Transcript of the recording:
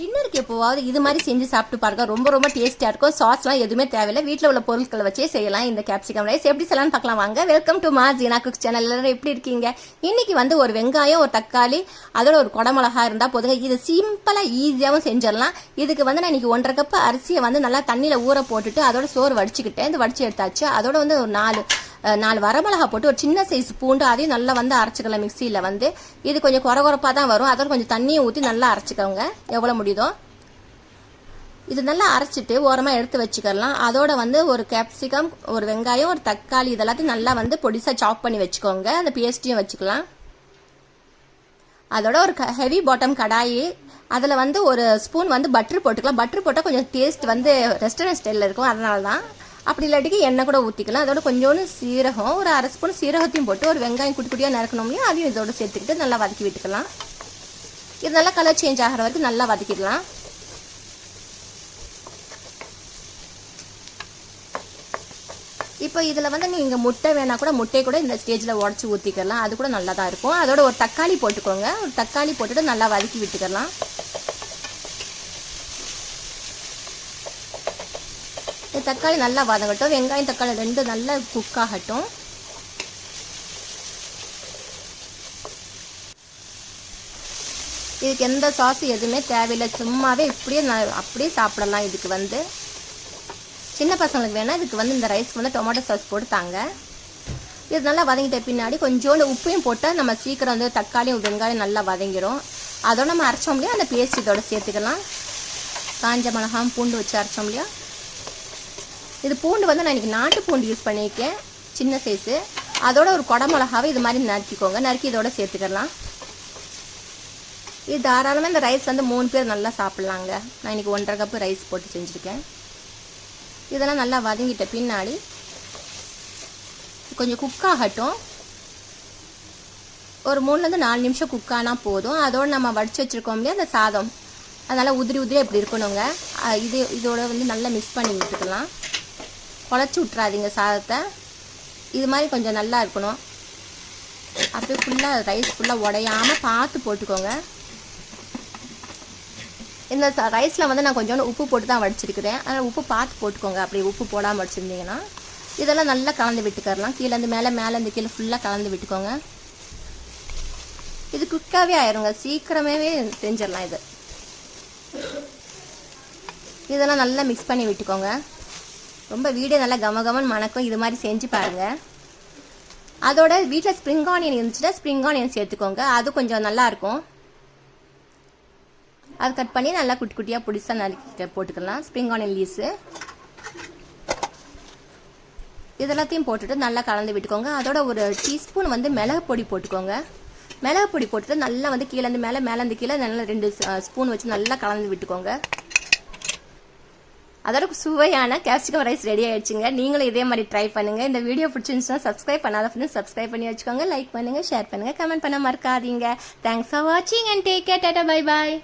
இன்னொருக்கு எப்போவாவது இது மாதிரி செஞ்சு சாப்பிட்டு பாருங்க. ரொம்ப ரொம்ப டேஸ்டியாக இருக்கும். சாஸ்லாம் எதுவுமே தேவையில்லை. வீட்டில் உள்ள பொருட்களை வச்சே செய்யலாம். இந்த கேப்சிகம் ரைஸ் எப்படி செய்யலாம்னு பார்க்கலாம். வாங்க. வெல்கம் டு மா ஜீனா குக்ஸ் சேனல் எல்லாரும் எப்படி இருக்கீங்க? இன்னைக்கு வந்து ஒரு வெங்காயம் ஒரு தக்காளி அதோட ஒரு குடமிளகா இருந்தால் போதுங்க. இது சிம்பிளாக ஈஸியாகவும் செஞ்சிடலாம். இதுக்கு வந்து நான் இன்னைக்கு ஒன்றரை கப் அரிசியை வந்து நல்லா தண்ணியில் ஊற போட்டுட்டு அதோட சோறு வடிச்சுக்கிட்டேன். இந்த வடிச்சு எடுத்தாச்சு. அதோட வந்து ஒரு நாலு நாலு வரமிளகா போட்டு ஒரு சின்ன சைஸ் பூண்டு அதையும் நல்லா வந்து அரைச்சிக்கலாம் மிக்சியில் வந்து. இது கொஞ்சம் குறை குறைப்பாக தான் வரும். அதோட கொஞ்சம் தண்ணியை ஊற்றி நல்லா அரைச்சிக்கோங்க. எவ்வளோ முடியுதோ. இது நல்லா அரைச்சிட்டு ஓரமாக எடுத்து வச்சுக்கலாம். அதோட வந்து ஒரு கேப்சிகம் ஒரு வெங்காயம் ஒரு தக்காளி இதெல்லாத்தையும் நல்லா வந்து பொடிசாக சாப் பண்ணி வச்சுக்கோங்க. அந்த பேஸ்ட்டையும் வச்சுக்கலாம். அதோட ஒரு ஹெவி பாட்டம் கடாயி அதில் வந்து ஒரு ஸ்பூன் வந்து பட்டர் போட்டுக்கலாம். பட்டர் போட்டால் கொஞ்சம் டேஸ்ட் வந்து ரெஸ்டாரண்ட் ஸ்டைலில் இருக்கும். அதனால தான் அப்படி இல்லாட்டிக்கு எண்ணெய் கூட ஊற்றிக்கலாம் அதோட கொஞ்சோண்டு சீரகம் ஒரு அரை ஸ்பூன் சீரகத்தையும் போட்டு ஒரு வெங்காயம் குட்டி குட்டியாக நறுக்கணும்லையும் அதையும் இதோட சேர்த்துக்கிட்டு நல்லா வதக்கி விட்டுக்கலாம். இது நல்லா கலர் சேஞ்ச் ஆகிற வரைக்கும் நல்லா வதக்கிடலாம் இப்போ இதில் வந்து நீங்கள் முட்டை வேணா கூட முட்டையை கூட இந்த ஸ்டேஜில் உடச்சி ஊற்றிக்கலாம் அது கூட நல்லா தான் இருக்கும். அதோட ஒரு தக்காளி போட்டுக்கோங்க. ஒரு தக்காளி போட்டுட்டு நல்லா வதக்கி விட்டுக்கலாம். தக்காளி நல்லா வதங்கட்டும். வெங்காயம் தக்காளி ரெண்டு நல்லா குக் ஆகட்டும். இதுக்கு எந்த சாஸ் எதுவுமே தேவையில்லை. சும்மாவே இப்படியே அப்படியே சாப்பிடலாம் இதுக்கு வந்து. சின்ன பசங்களுக்கு வேணால் இதுக்கு வந்து இந்த ரைஸ்க்கு வந்து டொமேட்டோ சாஸ் போட்டு தாங்க. இது நல்லா வதங்கிட்ட பின்னாடி கொஞ்சோண்டு உப்பையும் போட்டால் நம்ம சீக்கிரம் வந்து தக்காளியும் வெங்காயம் நல்லா வதங்கிடும் அதோட நம்ம அரைச்சோம் இல்லையா? அந்த பேஸ்ட் இதோட சேர்த்துக்கலாம். காஞ்ச மிளகாம் பூண்டு வச்சு அரைச்சோம் இல்லையா? இது பூண்டு வந்து நான் இன்றைக்கி நாட்டு பூண்டு யூஸ் பண்ணியிருக்கேன். சின்ன சைஸு அதோட ஒரு குடமிளகாவை இது மாதிரி நறுக்கிக்கோங்க. நறுக்கி இதோட சேர்த்துக்கலாம். இது தாராளமாக இந்த ரைஸ் வந்து மூணு பேர் நல்லா சாப்பிட்லாங்க. நான் இன்றைக்கி ஒன்றரை கப்பு ரைஸ் போட்டு செஞ்சுருக்கேன். இதெல்லாம் நல்லா வதங்கிட்ட பின்னாடி கொஞ்சம் குக் ஆகட்டும். ஒரு மூணுலேருந்து நாலு நிமிஷம் குக் ஆனால் போதும். அதோடு நம்ம வடிச்சு வச்சுருக்கோம் இல்லையா அந்த சாதம். அதனால் உதிரி உதிரி இப்படி இருக்கணுங்க. இது இதோட வந்து நல்லா மிக்ஸ் பண்ணி விட்டுக்கலாம். குழச்சி விட்றாதீங்க சாதத்தை. இது மாதிரி கொஞ்சம் நல்லா இருக்கணும். அப்படியே ஃபுல்லாக ரைஸ் ஃபுல்லாக உடையாமல் பார்த்து போட்டுக்கோங்க. இந்த ரைஸில் வந்து நான் கொஞ்சோண்டு உப்பு போட்டு தான் வடிச்சிருக்கிறேன். அதனால் உப்பு பார்த்து போட்டுக்கோங்க. அப்படி உப்பு போடாமல் வடிச்சிருந்தீங்கன்னா இதெல்லாம் நல்லா கலந்து விட்டுக்கரலாம் கீழேருந்து மேலே மேலேருந்து கீழே ஃபுல்லாக கலந்து விட்டுக்கோங்க. இது குக்காகவே ஆயிருங்க. சீக்கிரமே செஞ்சிடலாம் இது. இதெல்லாம் நல்லா மிக்ஸ் பண்ணி விட்டுக்கோங்க. ரொம்ப வீடே நல்லா கம கமன்னு மணக்கும் இது மாதிரி செஞ்சு பாருங்கள் அதோட வீட்டில் ஸ்ப்ரிங் ஆனியன் இருந்துச்சுன்னா ஸ்ப்ரிங் ஆனியன் சேர்த்துக்கோங்க. அது கொஞ்சம் நல்லாயிருக்கும் அது கட் பண்ணி நல்லா குட்டி குட்டியாக பிடிச்சா நறுக்கி போட்டுக்கலாம். ஸ்ப்ரிங் ஆனியன் லீஸு இதெல்லாத்தையும் போட்டுட்டு நல்லா கலந்து விட்டுக்கோங்க. அதோட ஒரு டீஸ்பூன் வந்து மிளகு பொடி போட்டுக்கோங்க. மிளகு பொடி போட்டுட்டு நல்லா வந்து கீழேருந்து மேலே மேலேருந்து கீழே நல்லா ரெண்டு ஸ்பூன் வச்சு நல்லா கலந்து விட்டுக்கோங்க. அதோட சுவையான கேப்சிகம் ரைஸ் ரெடி ஆயிடுச்சுங்க. நீங்களும் இதே மாதிரி ட்ரை பண்ணுங்க. இந்த வீடியோ பிடிச்சிருந்துச்சுன்னா சப்ஸ்கிரைப் பண்ணாத ஃப்ரெண்ட்ஸ் சப்ஸ்கிரைப் பண்ணி வச்சுக்கோங்க. லைக் பண்ணுங்க ஷேர் பண்ணுங்க கமெண்ட் பண்ண மறக்காதீங்க. தேங்க்ஸ் ஃபார் வாட்சிங் and take care tata bye bye